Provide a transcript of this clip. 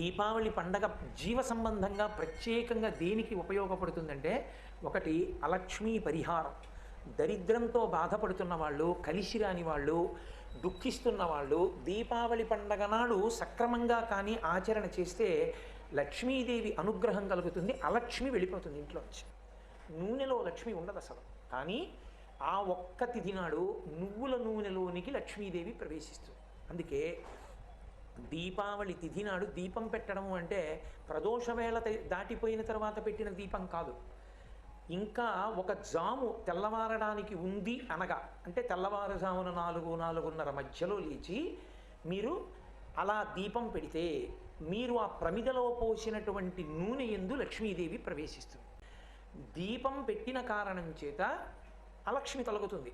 దీపావళి పండగ జీవ సంబంధంగా ప్రత్యేకంగా దేనికి ఉపయోగపడుతుందంటే ఒకటి అలక్ష్మీ పరిహారం. దరిద్రంతో బాధపడుతున్న వాళ్ళు కలిసి రాని వాళ్ళు దుఃఖిస్తున్న వాళ్ళు దీపావళి పండగ నాడు సక్రమంగా కానీ ఆచరణ చేస్తే లక్ష్మీదేవి అనుగ్రహం కలుగుతుంది అలక్ష్మి వెళ్ళిపోతుంది ఇంట్లో వచ్చి నూనెలో లక్ష్మి ఉండదు అసలు కానీ ఆ ఒక్క తిథి నాడు నువ్వుల నూనెలోనికి లక్ష్మీదేవి ప్రవేశిస్తుంది. అందుకే దీపావళి తిథి నాడు దీపం పెట్టడం అంటే ప్రదోష వేళ దాటిపోయిన తర్వాత పెట్టిన దీపం కాదు. ఇంకా ఒక జాము తెల్లవారడానికి ఉంది అనగా అంటే తెల్లవారుజామున నాలుగు నాలుగున్నర మధ్యలో లేచి మీరు అలా దీపం పెడితే మీరు ఆ ప్రమిదలో పోసినటువంటి నూనె ఎందు లక్ష్మీదేవి ప్రవేశిస్తుంది. దీపం పెట్టిన కారణం చేత అలక్ష్మి తొలగుతుంది.